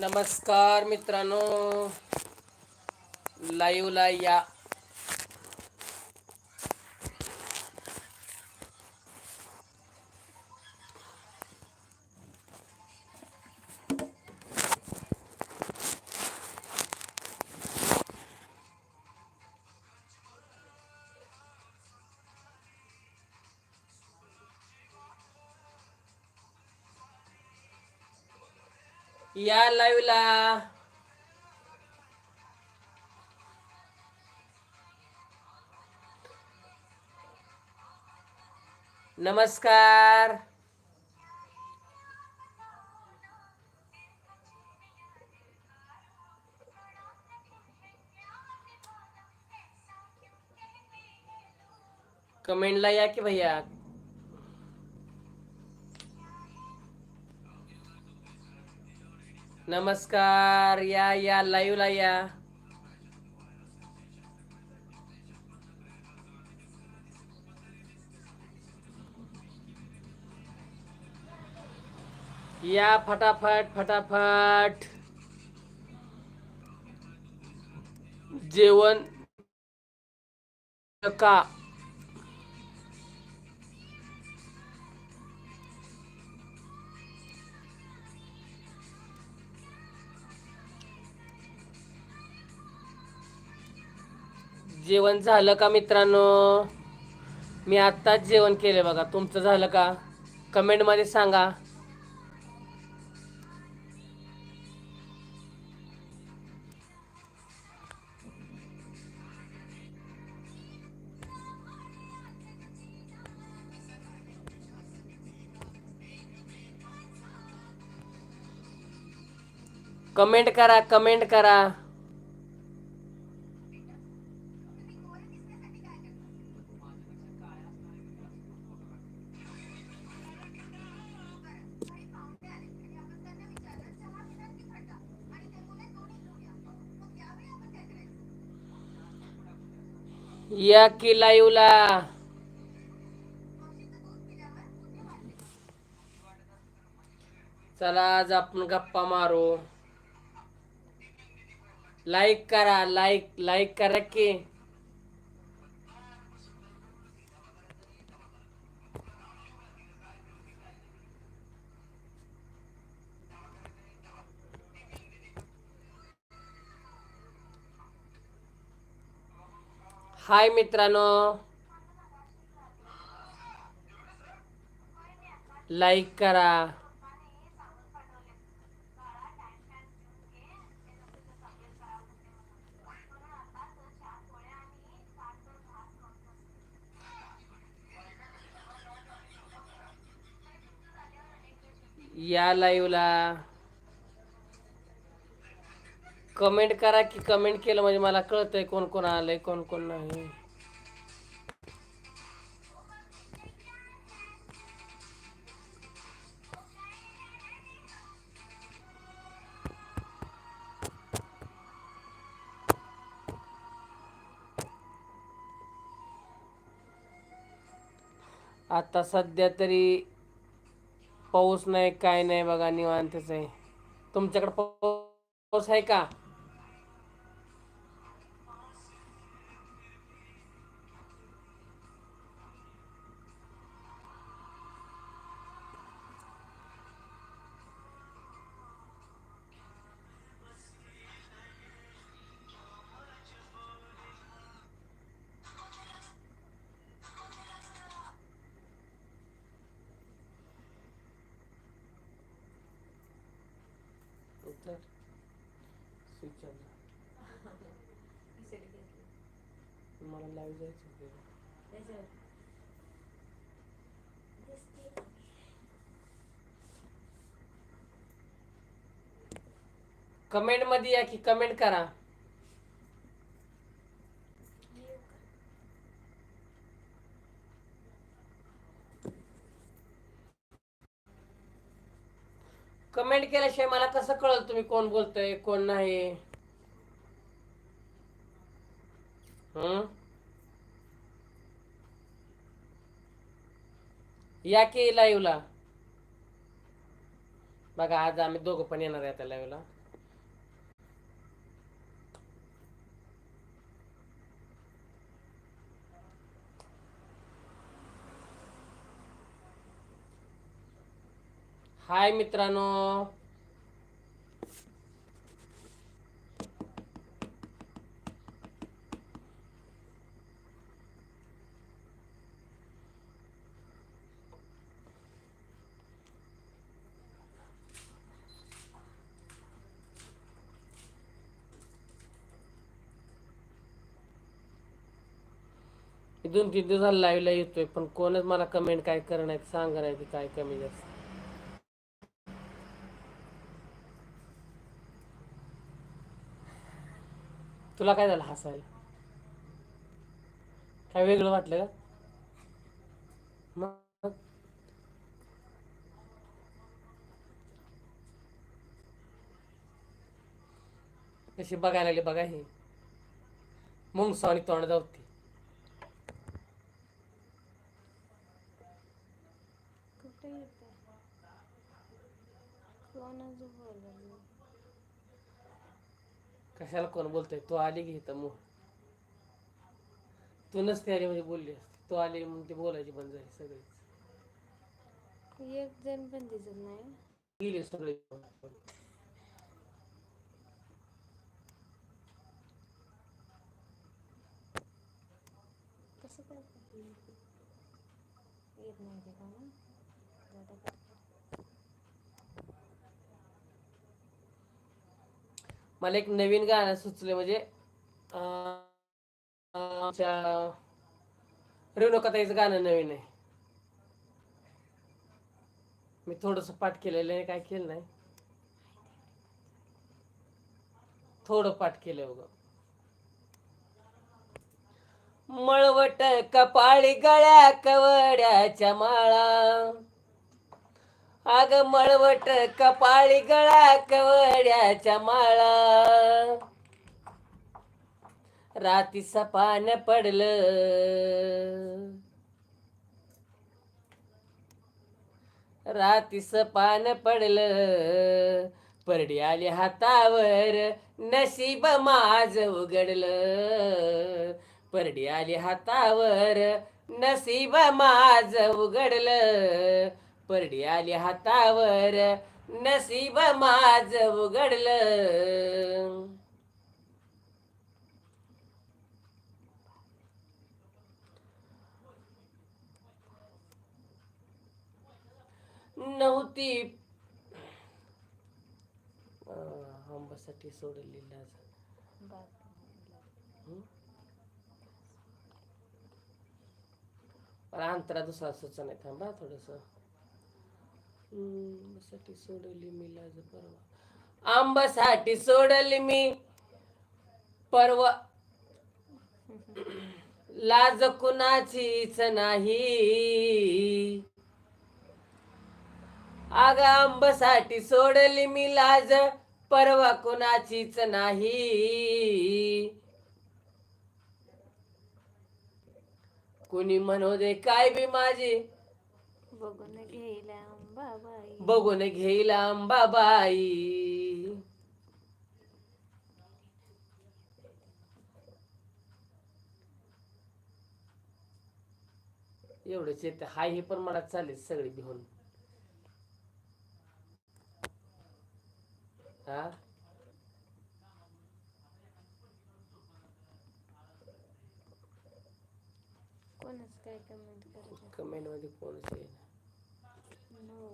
नमस्कार मित्रांनो. लाईव्हला या. या लाईव्हला नमस्कार कमेंटला या की भैया? नमस्कार या या लाईव्हला या. या फटाफट फटाफट. जेवण का? जेवण झालं का मित्रांनो? मी आत्ताच जेवण केलं बघा. तुमचं झालं का? कमेंटमध्ये सांगा. कमेंट करा कमेंट करा. या की लाईव्हला चला आज आपण गप्पा मारू. लाईक करा लाईक लाईक करा की. हाय मित्रांनो. लाईक करा. या लाईव्हला कमेंट करा की कमेंट केलं म्हणजे मला कळतंय कोण कोण आलंय कोण कोण नाही. आता सध्या तरी पाऊस नाही काय नाही बघा निवांतच आहे. तुमच्याकडे पाऊस आहे का? उतर. स्विच मला लाईव्ह जायचं होतं. कमेंटमध्ये या की कमेंट करा कमेंट केल्याशिवाय मला कसं कळल तुम्ही कोण बोलतोय कोण नाही? हम्म या की लाईव्हला बघा आज आम्ही दोघं पण येणार आहे त्या लाईव्हला हाय मित्रांनो. दोन तीन दिवस लाईव्हला येतोय पण कोणच मला कमेंट काय करणार सांगा नाही काय कमी जास्त. तुला काय झालं हसायला? काय वेगळं वाटलं का? मग? कशी बघायला लागली बघा हे. मग आणि तोंड जाऊती कुठे येते कोणाचं बोललं कशाला कोण बोलतोय? तू आली की इथं मग तू नसते आली म्हणजे बोलली असती. तू आली म्हणून ते बोलायची बंद झाली सगळी एक जण पण दिसत नाही. गेली सगळे. कसं काय? येत नाही ते का ना मला एक नवीन गाणं सुचलं म्हणजे आमच्या रेणुकाताईचं गाणं नवीन आहे. मी थोडस पाठ केलेलं आहे काय केलं नाही. थोडं पाठ केलंय बघ. मळवट कपाळी गळ्या कवड्याच्या माळा. आग मळवट कपाळी गळा कवड्याच्या माळा. राती सपान पडलं. राती सपान पडलं. परडी आली हातावर नशीब माझ उघडलं. परडी आली हातावर नसीब माझ उघडलं. परडी आली हातावर नशीब माझ उघडलं. नव्हती. आंबासाठी सोडली मला अंतरा दुसरा सुचा नाही थांबा थोडस. आंबासाठी सोडली मी लाज परवा. आंबासाठी सोडली मी परवा. लाज कुणाचीच नाही. अग आंबासाठी सोडली मी लाज परवा कुणाचीच नाही. कुणी म्हणू दे काय बी माझी. बघून बघून घेईल अंबाबाई एवढंच येत हाय हे पण मला चालेल सगळे घेऊन. हा? कोणच काय कमेंट कमेंटमध्ये कोणच येईना. नो